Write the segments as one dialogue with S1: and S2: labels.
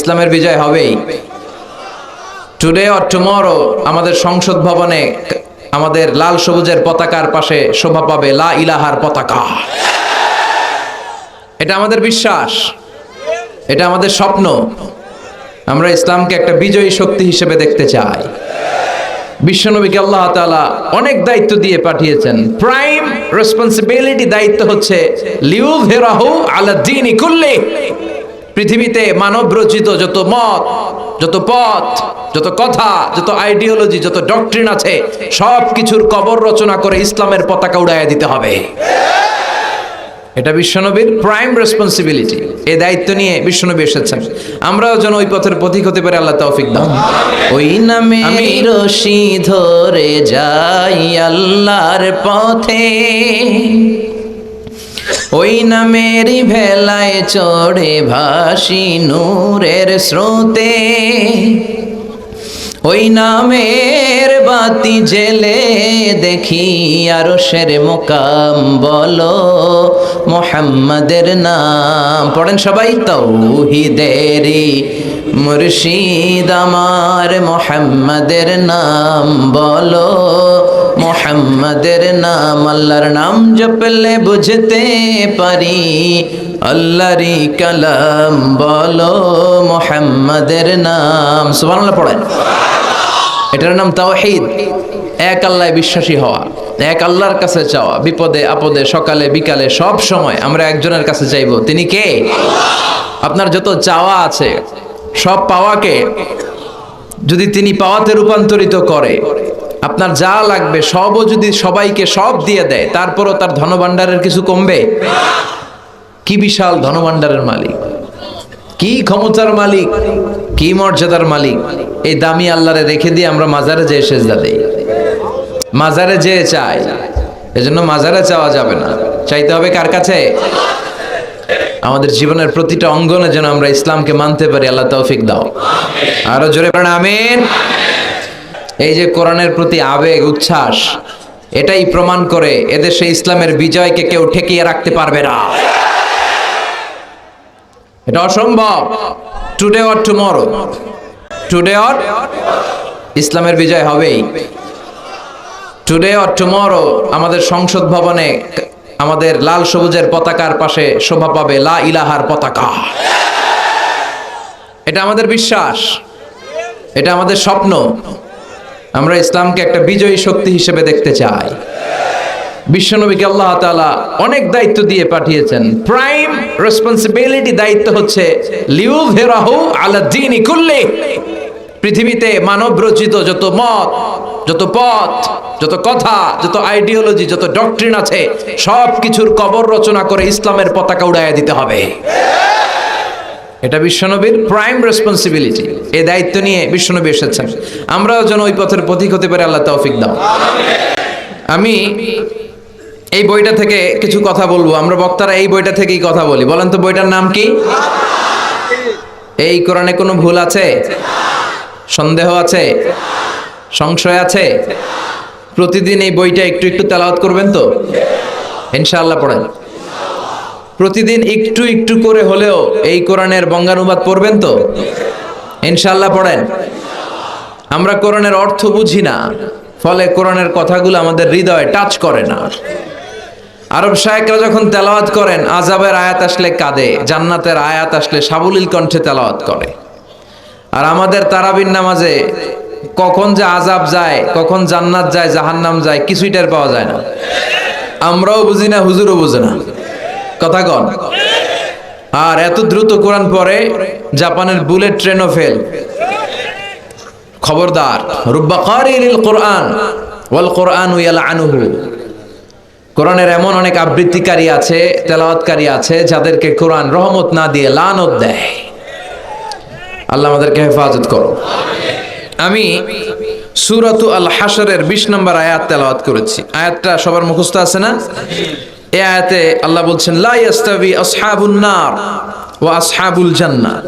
S1: ইসলামের বিজয় হবেই। টুডে অর টুমরো আমাদের সংসদ ভবনে আমাদের লাল সবুজের পতাকার পাশে শোভা পাবে লা ইলাহার পতাকা। এটা আমাদের বিশ্বাস। এটা আমাদের স্বপ্ন। আমরা ইসলামকে একটা বিজয়ী শক্তি হিসেবে দেখতে চাই। বিশ্বনবীকে আল্লাহ তালা অনেক দায়িত্ব দিয়ে পাঠিয়েছেন। প্রাইম রেসপন্সিবিলিটি দায়িত্ব হচ্ছে লিউ ভেরাহু আলা দিন পৃথিবীতে মানব রচিত যত মত যত পথ যত কথা যত আইডিওলজি যত ডক্ট্রিন আছে সব কিছুর কবর রচনা করে ইসলামের পতাকা উড়াইয়া দিতে হবে। এটা বিশ্বনবীর প্রাইম রেসপন্সিবিলিটি এই দায়িত্ব নিয়ে বিশ্বনবী এসেছেন। আমরাও যেন ওই পথের পথিক হতে পারে আল্লাহ তৌফিক দাও ওই নামে রশি ধরে যাই আল্লাহর পথে। ওই নামের ভেলায় চড়ে ভাসি নূরের স্রোতে। ওই নামের বাতি জেলে দেখি আরও শের মোকাম বলো মোহাম্মদের নাম। পড়েন সবাই তৌহিদেরি মুর্শিদ আমার মোহাম্মদের নাম বলো মোহাম্মদের নাম, আল্লাহর নাম জপলে বুঝতে পারি। আল্লাহরি কালাম বলো মোহাম্মদের নাম। সুবহানাল্লাহ পড়েন। এটার নাম তাওহীদ। এক আল্লাহ বিশ্বাসী হওয়া, এক আল্লাহর কাছে চাওয়া, বিপদে, আপদে, সকালে, বিকালে, সব সময় আমরা একজনের কাছে চাইব। তিনি কে? আপনার যত চাওয়া আছে, সব পাওয়াকে যদি তিনি পাওয়াতে রূপান্তরিত করে আপনার যা লাগবে, সবও যদি সবাইকে সব দিয়ে দেয়, তারপরও তার ধনভাণ্ডারের কিছু কমবে? কি বিশাল ধনভাণ্ডারের মালিক? কি ক্ষমতার মালিক? কি মর্যাদার মালিক? এই দামি আল্লাহরে রেখে দিয়ে আমরা মাজারে যেয়ে সেজদা দেই। মাজারে যেয়ে চাই। এজন্য মাজারে চাওয়া যাবে না। চাইতে হবে কার কাছে? আমাদের জীবনের প্রতিটা অঙ্গনে যেন আমরা ইসলামকে মানতে পারি, আল্লাহ তৌফিক দাও। আরও জোরে আমিন। এই যে কোরআনের প্রতি আবেগ, উচ্ছ্বাস, এটাই প্রমাণ করে এদেশে ইসলামের বিজয়কে কেউ ঠেকিয়ে রাখতে পারবে না। এটা অসম্ভব। Today or tomorrow today or ইসলামের বিজয় হবেই। টুডে অর টুমরো আমাদের সংসদ ভবনে আমাদের লাল সবুজের পতাকার পাশে শোভা পাবে লা ইলাহার পতাকা। এটা আমাদের বিশ্বাস। এটা আমাদের স্বপ্ন। আমরা ইসলামকে একটা বিজয়ী শক্তি হিসেবে দেখতে চাই। বিশ্বনবীকে আল্লাহ তাআলা অনেক দায়িত্ব দিয়ে পাঠিয়েছেন। প্রাইম রেসপন্সিবিলিটি দায়িত্ব হচ্ছে লিউ ভেরাহু আলা দিন কুল্লি। পৃথিবীতে মানব রচিত যত মত, যত পথ, যত কথা, যত আইডিওলজি যত ডক্ট্রিন আছে সব কিছুর কবর রচনা করে ইসলামের পতাকা উড়াইয়া দিতে হবে। এটা বিশ্বনবীর প্রাইম রেসপন্সিবিলিটি এই দায়িত্ব নিয়ে বিশ্বনবী এসেছেন। আমরাও যেন ওই পথের পথিক হতে পারে, আল্লাহ তৌফিক দাও। আমি এই বইটা থেকে কিছু কথা বলব। আমরা বক্তারা এই বইটা থেকেই কথা বলি। বলেন তো বইটার নাম কি? এই কোরআনে কোনো ভুল আছে? সন্দেহ আছে? সংশয় আছে? প্রতিদিন এই বইটা একটু একটু তেলাওয়াত করবেন তো? ইনশাআল্লাহ পড়েন। প্রতিদিন একটু একটু করে হলেও এই কোরআনের বঙ্গানুবাদ পড়বেন তো? ইনশাল্লাহ পড়েন। আমরা কোরআনের অর্থ বুঝি না, ফলে কোরআনের কথাগুলো আমাদের হৃদয়ে টাচ করে না। আরব শায়েকরা যখন তেলাওয়াত করেন আজাবের আয়াত আসলে কাঁদে, জান্নাতের আয়াত আসলে সাবলীল কণ্ঠে তেলাওয়াত করে। আর আমাদের তারাবির নামাজে কখন যে আজাব যায়, কখন জান্নাত যায়, জাহান্নাম যায়, কিছুই টের পাওয়া যায় না। আমরাও বুঝি না, হুজুরও বুঝে না। কথা কন আর এত দ্রুত কোরআন পরে জাপানের বুলেট ট্রেনও ফেল। খবরদার, রুব্বা কারিল কোরআন, ওয়াল কোরআন ইয়ালা আনুহু কোরআনের এমন অনেক আবৃত্তিকারী আছে, তেলাওয়াতকারী আছে, যাদেরকে কোরআন রহমত না দিয়ে লানত দেয়। আল্লাহ আমাদেরকে হেফাজত করো আমি সুরাতু আল হাসরের বিশ নম্বর আয়াত তেলাওয়াত করেছি। আয়াতটা সবার মুখস্থ আছে না? এই আয়াতে আল্লাহ বলছেন, লা ইয়াস্তাবি আসহাবুন নার ওয়া আসহাবুল জান্নাহ।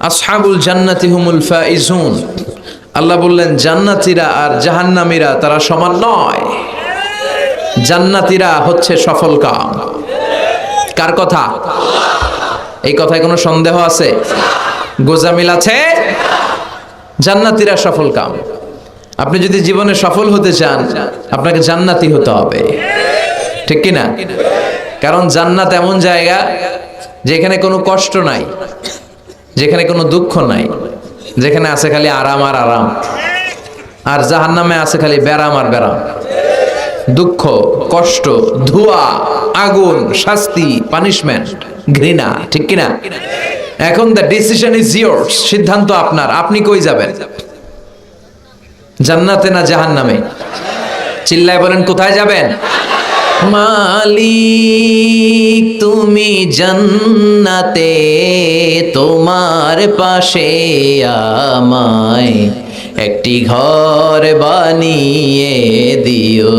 S1: আসহাবুল জান্নাতি হুমুল ফাইজুন। আল্লাহ বললেন, জান্নাতীরা আর জাহান্নামীরা তারা সমান নয়। জান্নাতীরা হচ্ছে সফল কাম। কার কথা? এই কথায় কোনো সন্দেহ আছে? গোজামিল আছে? জান্নাতিরা সফল কাম। আপনি যদি জীবনে সফল হতে চান, আপনাকে জান্নাতি হতে হবে। ঠিক কি না কারণ জান্নাত এমন জায়গা যেখানে কোনো কষ্ট নাই, যেখানে কোনো দুঃখ নাই, যেখানে আছে খালি আরাম আর আরাম, আর জাহান্নামে আছে খালি ব্যারাম আর ব্যারাম। দুঃখ, কষ্ট, ধোয়া, আগুন, শাস্তি পানিশমেন্ট ঘৃণা, ঠিক কিনা? এখন দ্য ডিসিশন ইজ ইয়োর্স সিদ্ধান্ত আপনার, আপনি কই যাবেন? জান্নাতে না জাহান্নামে? চিল্লায় বলেন, কোথায় যাবেন? মালিক তুমি জন্নাতে তোমার পাশে আমায় একটি ঘর বানিয়ে দিও।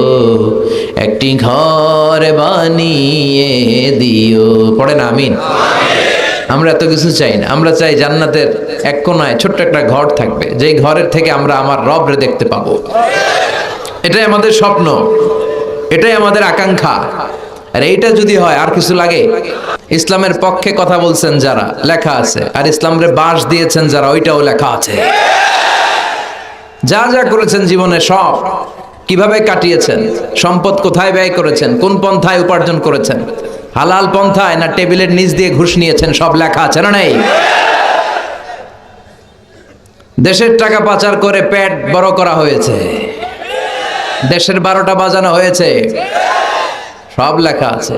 S1: একটি ঘর বানিয়ে দিও। পড়েন, আমিন। আমরা এত কিছু চাই না। আমরা চাই জান্নাতের এক কোনায় ছোট্ট একটা ঘর থাকবে। যেই ঘরের থেকে আমরা আমার রবরে দেখতে পাবো। এটাই আমাদের স্বপ্ন। এটাই আমাদের আকাঙ্ক্ষা। আর এইটা যদি হয়, আর কিছু লাগে? ইসলামের পক্ষে কথা বলছেন যারা, লেখা আছে। আর ইসলামরে বাস দিয়েছেন যারা, ওইটাও লেখা আছে। যা যা করেছেন জীবনে সব। কীভাবে কাটিয়েছেন? সম্পদ কোথায় ব্যয় করেছেন? কোন পন্থায় উপার্জন করেছেন? হালাল পন্থায় না টেবিলের নিচ দিয়ে ঘুষ নিয়েছেন? সব লেখা আছে না নেই? দেশের টাকা পাচার করে পেট বড় করা হয়েছে। দেশের বারোটা বাজানো হয়েছে। সব লেখা আছে।